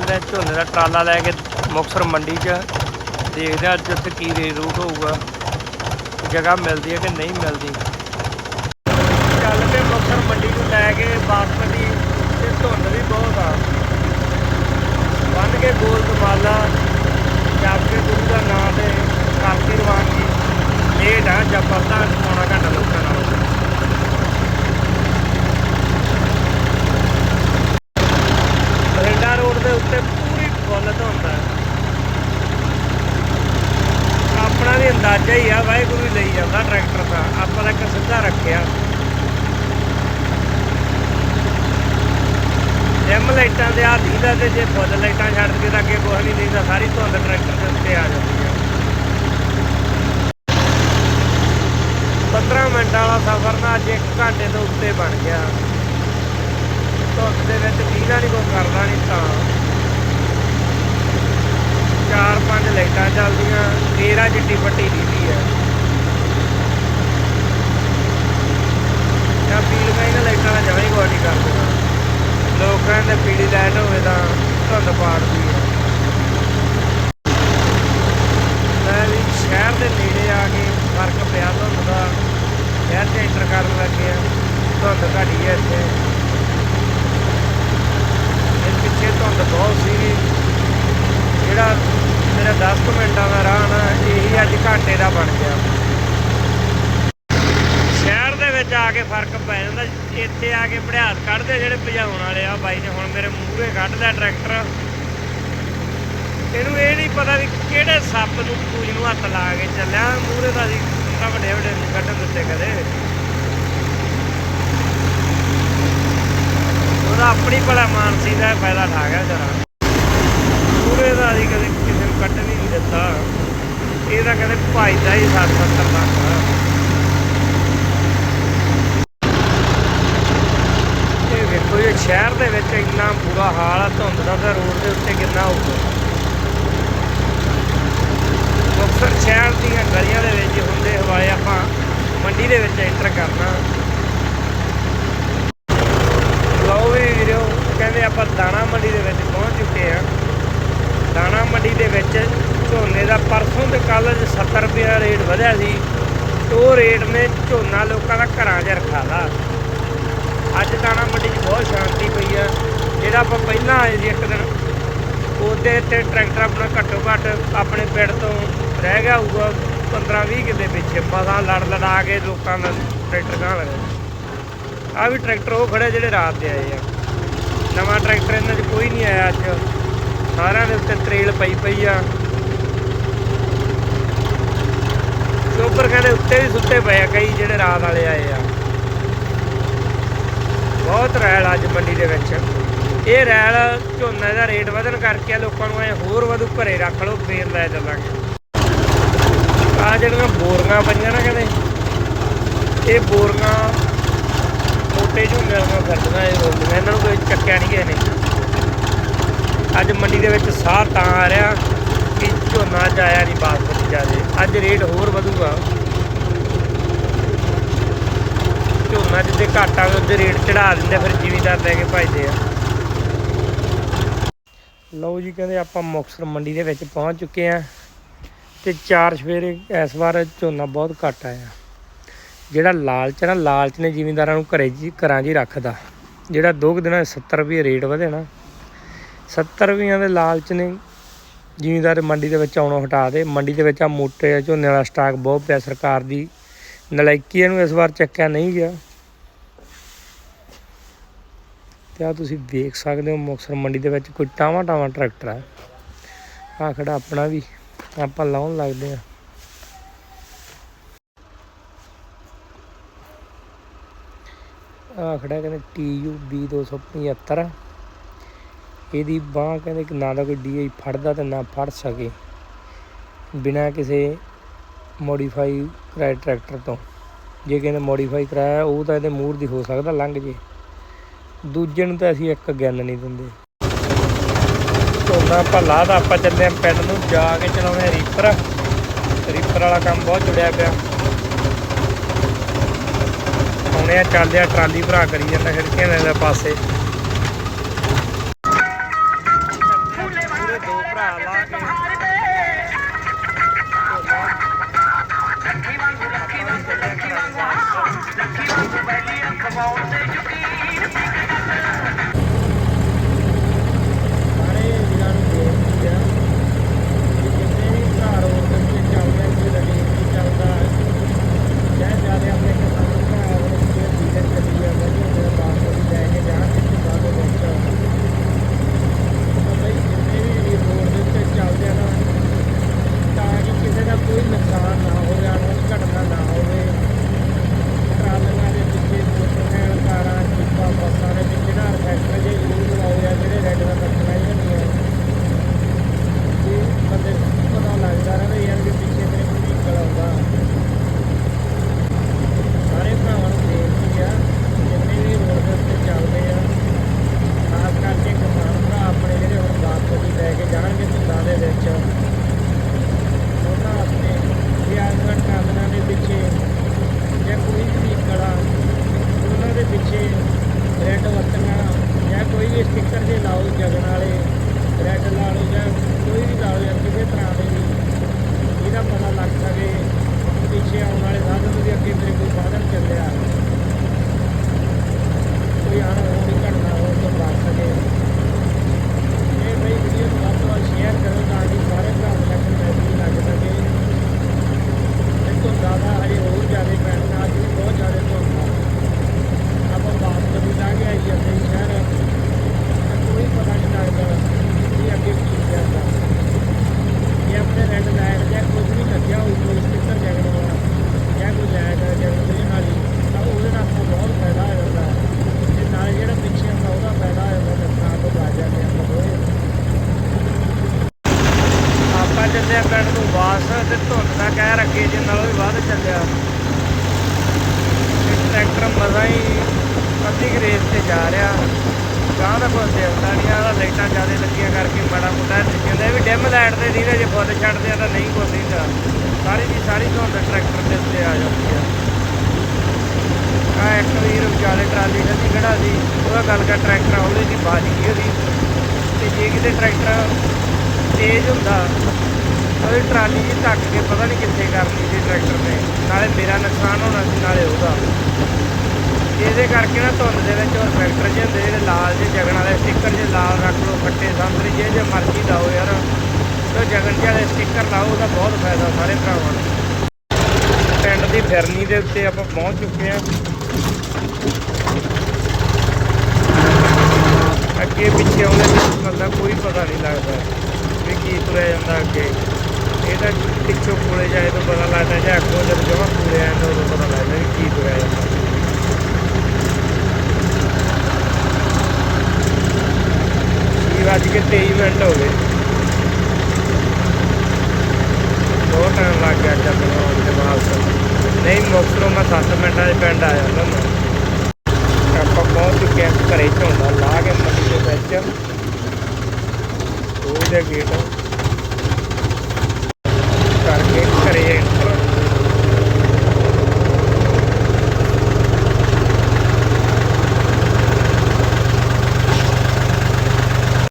ਕਹਿੰਦੇ ਝੋਨੇ ਦਾ ਟਰਾਲਾ ਲੈ ਕੇ ਮੁਕਸਰ ਮੰਡੀ 'ਚ ਦੇਖਦੇ ਹਾਂ ਅੱਜ ਉੱਥੇ ਕੀ ਰੇ ਰੂਟ ਹੋਊਗਾ, ਜਗ੍ਹਾ ਮਿਲਦੀ ਹੈ ਕਿ ਨਹੀਂ ਮਿਲਦੀ। ਚੱਲ ਕੇ ਮੁਕਸਰ ਮੰਡੀ ਨੂੰ ਲੈ ਕੇ ਬਾਸਮਤੀ ਤੇ ਧੁੰਦ ਵੀ ਬਹੁਤ ਆ। ਬੰਨ ਕੇ ਗੋਲ ਕਮਾਲਾ ਜਪ ਕੇ ਗੁਰੂ ਦਾ ਨਾਮ ਤੇ ਕਰਤੀ ਰਵਾਨਗੀ ਲੇਟ ਆ ਜਾਂ ਪਤਾ ਪੌਣਾ ਘੰਟਾ ਲੱਗਦਾ ਨਾਲ ਬਠਿੰਡਾ ਰੋਡ ਦੇ ਉੱਤੇ ਪੂਰੀ ਫੁੱਲ ਧੁੰਦ ਹੈ ਆਪਣਾ ਵੀ ਅੰਦਾਜ਼ਾ ਹੀ ਆ, ਵਾਹਿਗੁਰੂ ਹੀ ਲਈ ਜਾਂਦਾ ਟਰੈਕਟਰ ਦਾ ਆਪਾਂ ਤਾਂ ਇੱਕ ਸਿੱਧਾ ਰੱਖਿਆ। ਡਿਮ ਲਾਈਟਾਂ ਦੇ ਆ, ਦੀਦਾ ਤੇ ਜੇ ਫੁੱਲ ਲਾਈਟਾਂ ਛੱਡ ਕੇ ਤਾਂ ਅੱਗੇ ਕੁਛ ਨਹੀਂ ਦੀਦਾ, ਸਾਰੀ ਧੁੰਦ ਟਰੈਕਟਰ ਦੇ ਉੱਤੇ ਆ ਜਾਂਦੀ ਹੈ 15 ਮਿੰਟਾਂ ਵਾਲਾ ਸਫ਼ਰ ਨਾ ਅੱਜ 1 ਘੰਟੇ ਤੋਂ ਉੱਤੇ ਬਣ ਗਿਆ। ਧੁੰਦ ਦੇ ਵਿੱਚ ਦੀਦਾ ਨਹੀਂ ਕੋਈ ਕਰਦਾ ਨਹੀਂ ਤਾਂ। ਚਾਰ ਪੰਜ ਲਾਈਟਾਂ ਚੱਲਦੀਆਂ, ਤੇਰਾ ਚਿੱਟੀ ਪੱਟੀ ਦੀਦੀ ਹੈ। ਜਾਂ ਪੀਲ ਇਹਨਾਂ ਲਾਈਟਾਂ ਦਾ ਜਮਾਂ ਹੀ ਕੋਈ ਨਹੀਂ ਕਰਦਾ। ਲੋਕ ਕਹਿੰਦੇ ਪੀਲੀ ਲਾਈਟ ਹੋਵੇ ਤਾਂ ਧੁੰਦ ਪਾੜਦੀ ਹੈ। ਮੈਂ ਵੀ ਸ਼ਹਿਰ ਦੇ ਨੇੜੇ ਆ ਕੇ ਫ਼ਰਕ ਪਿਆ ਧੁੰਦ ਦਾ। ਸ਼ਹਿਰ 'ਚ ਐਂਟਰ ਕਰਨ ਲੱਗੇ ਆ, ਧੁੰਦ ਘਟੀ ਹੈ ਇੱਥੇ। ਇਹ ਪਿੱਛੇ ਧੁੰਦ ਬਹੁਤ ਸੀਗੀ। ਜਿਹੜਾ ਮੇਰਾ 10 ਮਿੰਟਾਂ ਦਾ ਰਾਹ ਨਾ, ਇਹੀ ਅੱਜ ਘੰਟੇ ਦਾ ਬਣ ਗਿਆ। ਸ਼ਹਿਰ ਦੇ ਵਿੱਚ ਆ ਕੇ ਫ਼ਰਕ ਪੈ ਜਾਂਦਾ। ਇੱਥੇ ਆ ਕੇ ਭੜਿਆਸ ਕੱਢਦੇ ਜਿਹੜੇ ਭਜਾਉਣ ਵਾਲੇ ਆ, ਬਾਈ ਨੇ ਹੁਣ ਮੇਰੇ ਮੂਹਰੇ ਕੱਢ ਲਿਆ ਟਰੈਕਟਰ। ਇਹਨੂੰ ਇਹ ਨਹੀਂ ਪਤਾ ਵੀ ਕਿਹੜੇ ਸੱਪ ਨੂੰ ਪੂਜ ਨੂੰ ਹੱਥ ਲਾ ਕੇ ਚੱਲਿਆ। ਮੂਹਰੇ ਦਾ ਅਸੀਂ ਤਾਂ ਵੱਡੇ ਵੱਡੇ ਨਹੀਂ ਕੱਢਣ ਦਿੱਤੇ ਕਦੇ। ਉਹਦਾ ਆਪਣੀ ਭਲਾ ਮਾਨਸੀ ਦਾ ਫਾਇਦਾ ਠਾ ਗਿਆ ਜਰਾ। ਮੂਹਰੇ ਦਾ ਅਸੀਂ ਕਦੇ ਕਿਸੇ ਨਹੀਂ ਦਿੱਤਾ। ਇਹ ਤਾਂ ਕਦੇ ਭਾਈਦਾ ਹੀ 70 ਤੱਕ ਇਹ ਵੇਖੋ ਇਹ ਸ਼ਹਿਰ ਦੇ ਵਿੱਚ ਇੰਨਾ ਬੁਰਾ ਹਾਲ ਆ, ਧੁੰਦ ਦਾ ਤਾਂ ਰੋਡ ਦੇ ਉੱਤੇ ਕਿੰਨਾ ਹੋਊਗਾ। ਮੁਕਤਸਰ ਸ਼ਹਿਰ ਦੀਆਂ ਗਲੀਆਂ ਦੇ ਵਿੱਚ ਹੁੰਦੇ ਹਵਾਏ ਆਪਾਂ ਮੰਡੀ ਦੇ ਵਿੱਚ ਐਂਟਰ ਕਰਨਾ। ਲਓ ਵੀ ਵੀਰੋ, ਕਹਿੰਦੇ ਆਪਾਂ ਦਾਣਾ ਮੰਡੀ ਦੇ ਵਿੱਚ ਪਹੁੰਚ ਚੁੱਕੇ ਆ ਦਾਣਾ ਮੰਡੀ ਦੇ ਵਿੱਚ ਝੋਨੇ ਦਾ ਪਰਸੋਂ ਤੇ ਕੱਲ 70 ਰੁਪਏ ਰੇਟ ਵਧਿਆ ਸੀ ਉਹ ਰੇਟ ਨੇ ਝੋਨਾ ਲੋਕਾਂ ਦਾ ਘਰਾਂ 'ਚ ਰਖਾਦਾ ਅੱਜ ਦਾਣਾ ਮੰਡੀ 'ਚ ਬਹੁਤ ਸ਼ਾਂਤੀ ਪਈ ਆ, ਜਿਹੜਾ ਆਪਾਂ ਪਹਿਲਾਂ ਆਏ ਸੀ ਇੱਕ ਦਿਨ, ਉਹਦੇ ਤੇ ਟਰੈਕਟਰ ਆਪਣਾ ਘੱਟੋ ਘੱਟ ਆਪਣੇ ਪਿੰਡ ਤੋਂ ਰਹਿ ਗਿਆ ਹੋਊਗਾ 15 20 ਕਿੱਲੇ ਪਿੱਛੇ, ਮਸਾਂ ਲੜ ਲੜਾ ਕੇ ਲੋਕਾਂ ਦਾ ਟਰੈਕਟਰ ਗਾਂ ਲਗਾ। ਆ ਵੀ ਟਰੈਕਟਰ ਉਹ ਖੜੇ ਜਿਹੜੇ ਰਾਤ ਦੇ ਆਏ ਆ। ਨਵਾਂ ਟਰੈਕਟਰ ਇਹਨਾਂ 'ਚ ਕੋਈ ਨਹੀਂ ਆਇਆ ਅੱਜ। ਸਾਰਿਆਂ ਦੇ ਉੱਤੇ ਤਰੇਲ ਪਈ ਪਈ ਆ। ਚੋਪਰ ਕਹਿੰਦੇ ਉੱਤੇ ਵੀ ਸੁੱਤੇ ਪਏ ਆ, ਕਈ ਜਿਹੜੇ ਰਾਤ ਵਾਲੇ ਆਏ ਆ। ਬਹੁਤ ਰੈਲ ਅੱਜ ਮੰਡੀ ਦੇ ਵਿੱਚ। ਇਹ ਰੈਲ ਝੋਨੇ ਦਾ ਰੇਟ ਵਧਣ ਕਰਕੇ ਆ, ਲੋਕਾਂ ਨੂੰ ਐ ਹੋਰ ਵਧੂ ਘਰੇ ਰੱਖ ਲਓ, ਫੇਰ ਲੈ ਚੱਲਾਂਗੇ। ਆ ਜਿਹੜੀਆਂ ਬੋਰੀਆਂ ਪਈਆਂ ਨਾ ਕਹਿੰਦੇ, ਇਹ ਬੋਰੀਆਂ ਮੋਟੇ ਝੋਨੇ ਵਾਲੀਆਂ ਫਿਰਦੀਆਂ, ਇਹ ਰੋਲੀਆਂ ਇਹਨਾਂ ਨੂੰ ਕੋਈ ਚੱਕਿਆ ਨਹੀਂ ਕਿਸੇ ਨੇ। ਅੱਜ ਮੰਡੀ ਦੇ ਵਿੱਚ ਸਾਹ ਤਾਂ ਆ ਰਿਹਾ ਕਿ ਝੋਨਾ ਚ ਆਇਆ ਨਹੀਂ ਬਾਸਮਤੀ ਜ਼ਿਆਦੇ ਅੱਜ ਰੇਟ ਹੋਰ ਵਧੂਗਾ। ਝੋਨਾ ਜਿੱਦੇ ਘੱਟ ਆਵੇ ਉਹਦੇ ਰੇਟ ਚੜਾ ਦਿੰਦੇ ਫਿਰ ਜ਼ਿਮੀਦਾਰ ਲੈ ਕੇ ਭਜਦੇ ਆ। ਲਓ ਜੀ, ਕਹਿੰਦੇ ਆਪਾਂ ਮੁਕਤਸਰ ਮੰਡੀ ਦੇ ਵਿੱਚ ਪਹੁੰਚ ਚੁੱਕੇ ਆ ਤੇ ਚਾਰ ਸਵੇਰੇ ਇਸ ਵਾਰ ਝੋਨਾ ਬਹੁਤ ਘੱਟ ਆਇਆ। ਜਿਹੜਾ ਲਾਲਚ ਹੈ ਨਾ, ਲਾਲਚ ਨੇ ਜ਼ਿਮੀਂਦਾਰਾਂ ਨੂੰ ਘਰੇ ਜੀ, ਘਰਾਂ 'ਚ ਹੀ ਰੱਖਦਾ। ਜਿਹੜਾ ਦੋ ਕੁ ਦਿਨਾਂ 'ਚ 70 ਰੁਪਏ ਰੇਟ ਵਧੇ ਨਾ। 70 ਰੁਪਈਆਂ ਦੇ ਲਾਲਚ ਨੇ ਜ਼ਿਮੀਂਦਾਰ ਮੰਡੀ ਦੇ ਵਿੱਚ ਆਉਣੋਂ ਹਟਾ ਦੇ। ਮੰਡੀ ਦੇ ਵਿੱਚ ਆ ਮੋਟੇ ਝੋਨੇ ਵਾਲਾ ਸਟਾਕ ਬਹੁਤ ਪਿਆ ਸਰਕਾਰ ਦੀ। ਨਲਾਇਕੀ ਇਹਨੂੰ ਇਸ ਵਾਰ ਚੱਕਿਆ ਨਹੀਂ ਗਿਆ। ਤੇ ਆ ਤੁਸੀਂ ਦੇਖ ਸਕਦੇ ਹੋ, ਮੁਕਤਸਰ ਮੰਡੀ ਦੇ ਵਿੱਚ ਕੋਈ ਟਾਵਾਂ ਟਾਵਾਂ ਟਰੈਕਟਰ ਹੈ ਆ ਖੜਾ ਆਪਣਾ ਵੀ, ਆਪਾਂ ਲਾਉਣ ਲੱਗਦੇ ਆ ਆ ਖੜਾ ਕਹਿੰਦੇ TU B275 ਇਹਦੀ ਬਾਹ ਕਹਿੰਦੇ ਕਿ ਨਾ ਤਾਂ ਕੋਈ DI ਫੜਦਾ ਤੇ ਨਾ ਫੜ ਸਕੇ ਬਿਨਾ ਕਿਸੇ ਮੋਡੀਫਾਈ ਕਰਾਏ ਟਰੈਕਟਰ ਤੋਂ। ਜੇ ਕਹਿੰਦੇ ਮੋਡੀਫਾਈ ਕਰਾਇਆ, ਉਹ ਤਾਂ ਇਹਦੇ ਮੂਰ ਦੀ ਹੋ ਸਕਦਾ, ਲੰਘ ਜੇ। ਦੂਜੇ ਨੂੰ ਤਾਂ ਅਸੀਂ ਇੱਕ ਗਿਣ ਨਹੀਂ ਦਿੰਦੇ। ਝੋਨਾ ਭੱਲਾ ਲਾਦਾ ਆਪਾਂ ਚੱਲੇ ਆਂ ਪਿੰਡ ਨੂੰ, ਜਾ ਕੇ ਚਲਾਉਣੇ ਆ ਰੀਪਰ ਰੀਪਰ ਵਾਲਾ ਕੰਮ ਬਹੁਤ ਜੁੜਿਆ ਪਿਆ। ਆਉਣੇ ਆ ਚੱਲਦੇ ਆ ਟਰਾਲੀ ਭਰਾ ਕਰੀ ਜਾਂਦਾ, ਖਿੜਕੀਆਂ ਦੇ ਪਾਸੇ। ਰੱਖੀ ਨੂੰ ਪਹਿਲੀਆਂ ਖਵਾਉਣ ਦੇ ਚੁੱਕੀ ਟਰੈਕਟਰ ਮਸਾਂ ਹੀ ਅੱਧੀ ਕੁ ਤੇ ਜਾ ਰਿਹਾ। ਗਾਂ ਦਾ ਕੋਈ ਦੇਖਦਾ ਨਹੀਂ ਆ ਲਾਈਟਾਂ ਜ਼ਿਆਦਾ ਲੱਗੀਆਂ ਕਰਕੇ ਮਾੜਾ ਮੋਟਾ ਕਹਿੰਦੇ ਵੀ ਡਿਮ ਲਾਈਟ ਤੇ ਦੀਦਾ, ਜੇ ਫੁੱਲ ਛੱਡਦੇ ਆ ਤਾਂ ਨਹੀਂ ਕੋਈ ਦੀਦਾ ਸਾਰੀ ਦੀ ਸਾਰੀ ਧੁੰਦ ਟਰੈਕਟਰ ਦੇ ਉੱਤੇ ਆ ਜਾਂਦੀ ਆ। ਆ ਇੱਕ ਵੀਰ ਵਿਚਾਲੇ ਟਰਾਲੀ ਖੱਲੀ ਖੜਾ ਸੀ, ਉਹਦਾ ਗੱਲ ਕਰ ਟਰੈਕਟਰ ਉਹਦੇ ਦੀ ਬਾਜ ਗਈ ਉਹਦੀ। ਤੇ ਜੇ ਕਿਤੇ ਟਰੈਕਟਰ ਤੇਜ਼ ਹੁੰਦਾ ਉਹਦੀ ਟਰਾਲੀ ਜੀ ਧੱਕ ਕੇ ਪਤਾ ਨਹੀਂ ਕਿੱਥੇ ਕਰਨੀ ਸੀ ਟਰੈਕਟਰ ਨੇ ਨਾਲੇ ਮੇਰਾ ਨੁਕਸਾਨ ਹੋਣਾ ਸੀ, ਨਾਲੇ ਉਹਦਾ। ਇਹਦੇ ਕਰਕੇ ਨਾ ਧੁੰਦ ਦੇ ਵਿੱਚ ਉਹ ਟਰੈਕਟਰ ਜਿਹੇ ਹੁੰਦੇ ਜਿਹੜੇ ਲਾਲ ਜਿਹੇ ਜਗਣ ਵਾਲੇ ਸਟicker ਜੇ ਲਾਲ ਰੱਖ ਲਓ ਖੱਟੇ ਸੰਤਰੀ ਜੇ ਜੇ ਮਰਜ਼ੀ ਲਾਓ ਯਾਰ। ਤੇ ਜਗਣ ਜਿਹੇ ਵਾਲੇ ਸਟicker ਲਾਓ, ਉਹਦਾ ਬਹੁਤ ਫਾਇਦਾ ਸਾਰੇ ਭਰਾਵਾਂ ਨੂੰ। ਪਿੰਡ ਦੀ ਫਿਰਨੀ ਦੇ ਉੱਤੇ ਆਪਾਂ ਪਹੁੰਚ ਚੁੱਕੇ ਹਾਂ। ਅੱਗੇ ਪਿੱਛੇ ਆਉਂਦੇ ਸਿਸਟਮ ਕੋਈ ਪਤਾ ਨਹੀਂ ਲੱਗਦਾ ਵੀ ਕੀ ਤੁਰਿਆ ਜਾਂਦਾ ਅੱਗੇ। ਇਹ ਤਾਂ ਪਿੱਛੋਂ ਕੋਲੇ ਜਾਏ ਤਾਂ ਪਤਾ ਲੱਗਦਾ ਜੇ ਅੱਗੋਂ ਜਦ ਜਮਾ ਕੋਲੇ ਆਇਆ ਤਾਂ ਉਦੋਂ ਪਤਾ ਲੱਗਦਾ ਵੀ ਕੀ ਤੁਰਿਆ ਜਾਂਦਾ ਛੇ ਕੇ 23 ਮਿੰਟ ਹੋ ਗਏ। ਬਹੁਤ ਟਾਈਮ ਲੱਗ ਗਿਆ ਚੱਲ ਮੈਨੂੰ ਆਉਣ ਤੇ ਵਾਪਸ ਨਹੀਂ ਮੁਕਤਸਰੋਂ ਮੈਂ 7 ਮਿੰਟਾਂ ਦੇ ਪਿੰਡ ਆ ਜਾਂਦਾ ਮੈਂ। ਆਪਾਂ ਪਹੁੰਚ ਚੁੱਕੇ ਹਾਂ ਘਰੇ ਝੋਨਾ ਲਾ ਕੇ ਮੰਡੀ ਦੇ ਵਿੱਚ। ਉਹ ਦੇ ਗੇਟ